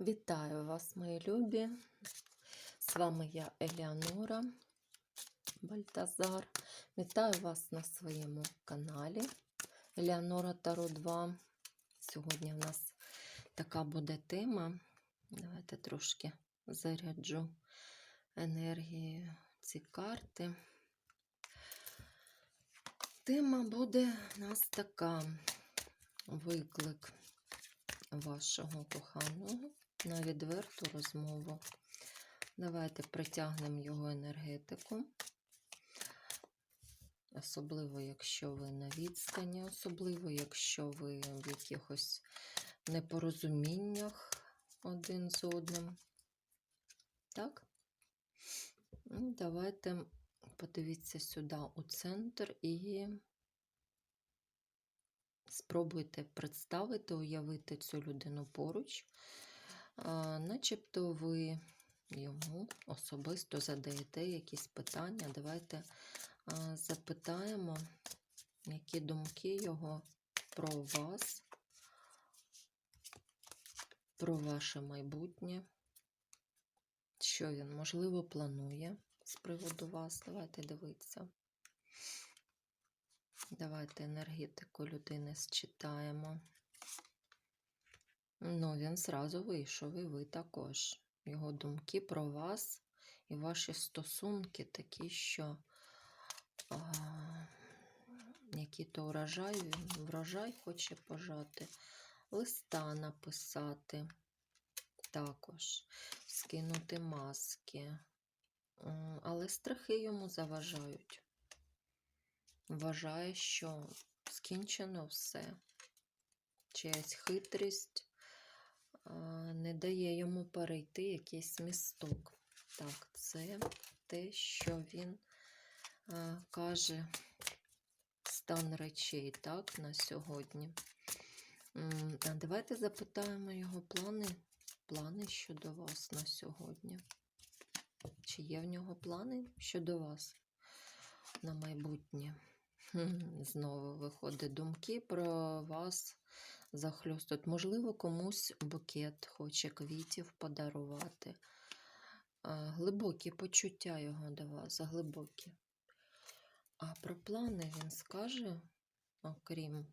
Вітаю вас, мої любі! З вами я Еліанора Бальтазар. Вітаю вас на своєму каналі Еліанора Таро 2. Сьогодні в нас така буде тема. Давайте трошки заряджу енергії ці карти. Тема буде у нас така виклик вашого коханого на відверту розмову. Давайте притягнемо його енергетику. Особливо, якщо ви на відстані, особливо, якщо ви в якихось непорозуміннях один з одним. Так? Ну, Давайте подивіться сюди у центр і спробуйте представити, уявити цю людину поруч, начебто ви йому особисто задаєте якісь питання. Давайте запитаємо, які думки його про вас, про ваше майбутнє, що він, можливо, планує з приводу вас. Давайте дивитися. Давайте енергетику людини считаємо. Ну, він зразу вийшов, і ви також. Його думки про вас і ваші стосунки такі, що а, який-то урожай, врожай хоче пожати, листа написати, також скинути маски. Але страхи йому заважають вважає, що скінчено все. Чиясь хитрість не дає йому перейти якийсь місток. Так, це те, що він каже стан речей так, на сьогодні. А давайте запитаємо його плани, плани щодо вас на сьогодні. Чи є в нього плани щодо вас на майбутнє? Знову виходить думки про вас захльостуть. Можливо, комусь букет хоче квітів подарувати. Глибокі почуття його до вас, глибокі. А про плани він скаже, окрім,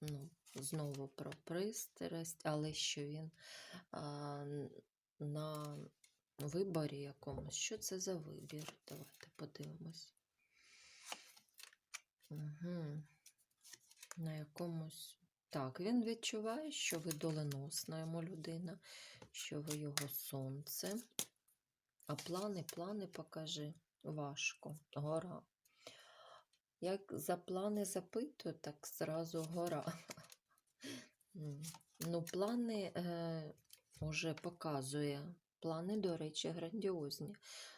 ну, знову про пристрасть, але що він а, на виборі якомусь. Що це за вибір? Давайте подивимось. Угу. На якомусь. Так, він відчуває, що ви доленосна йому людина, що ви його сонце. А плани, плани покажи. Важко. Гора. Як за плани запитую, так зразу гора. Ну, плани е, вже показує. Плани, до речі, грандіозні.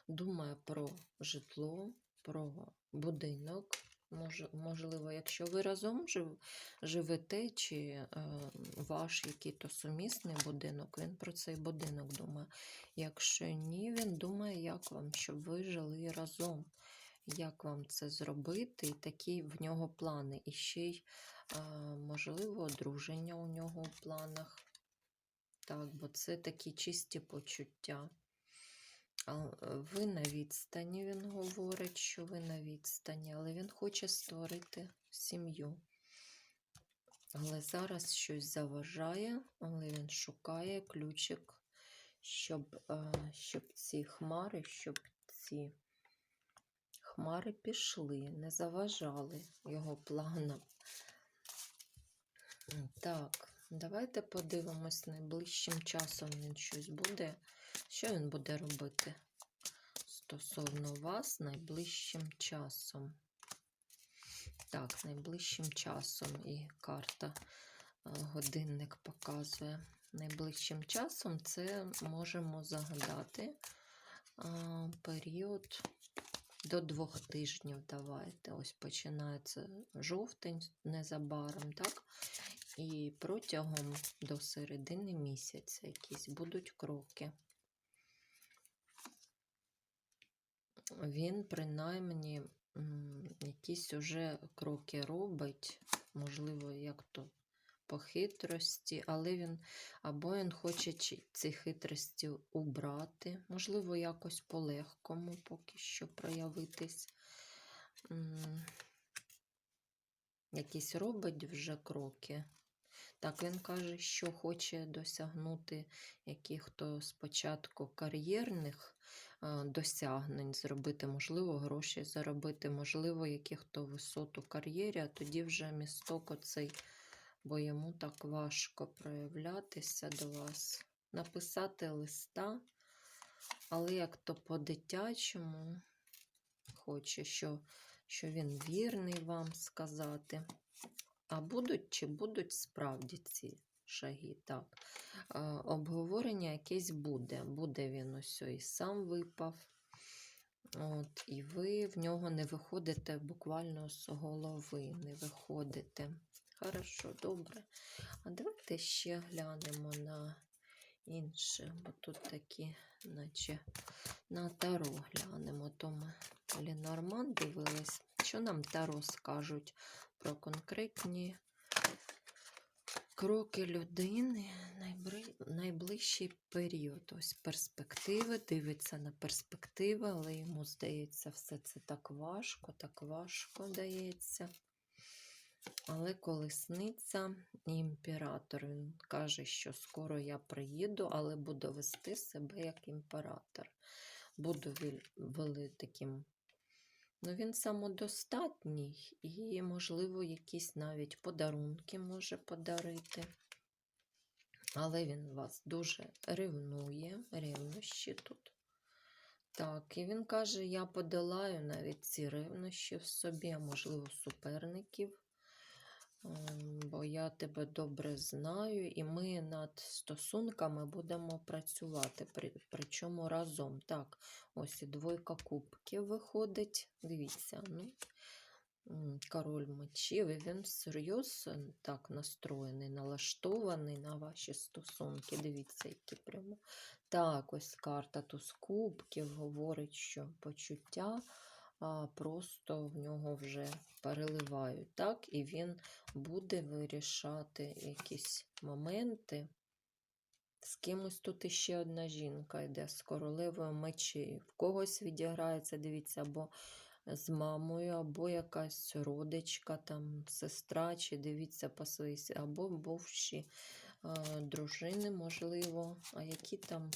Думає про житло, про будинок. Мож, можливо, якщо ви разом жив, живете, чи е, ваш який-то сумісний будинок, він про цей будинок думає. Якщо ні, він думає, як вам, щоб ви жили разом. Як вам це зробити? І такі в нього плани. І ще й, е, можливо, одруження у нього в планах. Так, бо це такі чисті почуття. Ви на відстані, він говорить, що ви на відстані, але він хоче створити сім'ю. Але зараз щось заважає, але він шукає ключик, щоб, щоб ці хмари, щоб ці хмари пішли, не заважали його планам. Так, давайте подивимось найближчим часом він щось буде. Що він буде робити стосовно вас найближчим часом? Так, найближчим часом і карта е, годинник показує. Найближчим часом це можемо загадати період до двох тижнів. Давайте. Ось починається жовтень незабаром, так? І протягом до середини місяця якісь будуть кроки. Він принаймні якісь уже кроки робить, можливо, як то по хитрості, але він або він хоче ці хитрості убрати, можливо, якось по-легкому поки що проявитись. Якісь робить вже кроки. Так, він каже, що хоче досягнути яких-то спочатку кар'єрних досягнень, зробити, можливо, гроші заробити, можливо, яких-то висот у кар'єрі, а тоді вже місток оцей, бо йому так важко проявлятися до вас. Написати листа, але як то по-дитячому хоче, що, що він вірний вам сказати. А будуть чи будуть справді ці шаги? Так. Обговорення якесь буде. Буде він ось і сам випав. От, і ви в нього не виходите буквально з голови, не виходите. Хорошо, добре. А давайте ще глянемо на інше, бо тут такі, наче на таро глянемо. То ми Ленорман дивились. Що нам таро скажуть про конкретні кроки людини найближчий період. Ось перспективи, дивиться на перспективи, але йому здається, все це так важко, так важко дається. Але колесниця імператор. Він каже, що скоро я приїду, але буду вести себе як імператор. Буду вели таким. Ну, він самодостатній і, можливо, якісь навіть подарунки може подарити. Але він вас дуже ревнує, ревнощі тут. Так, і він каже: я подолаю навіть ці ревнощі в собі, а можливо, суперників. Бо я тебе добре знаю, і ми над стосунками будемо працювати, причому разом. Так, ось і двойка кубків виходить. Дивіться, ну, король мечів, і він серйозно так настроєний, налаштований на ваші стосунки. Дивіться, які прямо. Так, ось карта туз кубків говорить, що почуття просто в нього вже переливають. Так, і він буде вирішати якісь моменти. З кимось тут іще одна жінка йде з королевою мечей. В когось відіграється, дивіться, або з мамою, або якась родичка, там, сестра, чи дивіться по своїй, або бувші е, дружини, можливо. А які там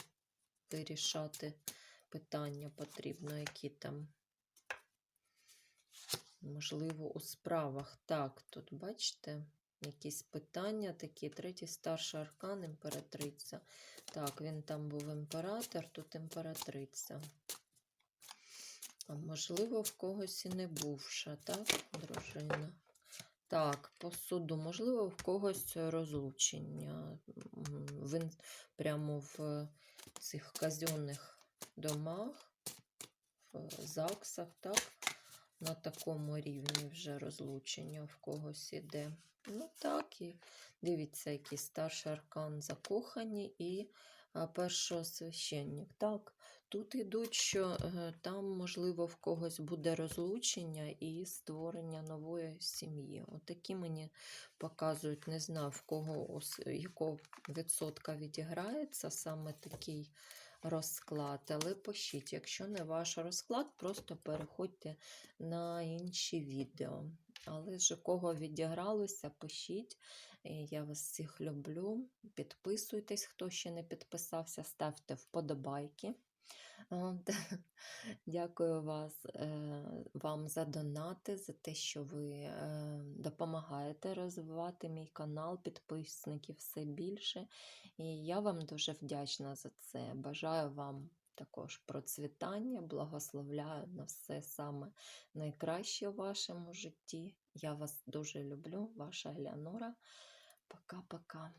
вирішати питання потрібно, які там Можливо, у справах. Так, тут бачите, якісь питання такі. Третій старший аркан, імператриця. Так, він там був імператор, тут імператриця. А можливо, в когось і не бувша, так, дружина. Так, по суду, можливо, в когось розлучення. Він прямо в цих казенних домах, в ЗАГСах, так? На такому рівні вже розлучення в когось іде. Ну так, і дивіться, який старший аркан закохані і першосвященник. Так, тут йдуть, що е, там, можливо, в когось буде розлучення і створення нової сім'ї. Отакі мені показують, не знаю, в кого якого відсотка відіграється саме такий розклад, але пишіть, якщо не ваш розклад, просто переходьте на інші відео. Але ж кого відігралося, пишіть. Е, Я вас всіх люблю. Підписуйтесь, хто ще не підписався, ставте вподобайки. Дякую вас, е, вам за донати, за те, що ви е, допомагаєте розвивати мій канал, підписників все більше. І я вам дуже вдячна за це. Бажаю вам також процвітання, благословляю на все саме найкраще в вашому житті. Я вас дуже люблю, ваша Елеонора. Пока-пока.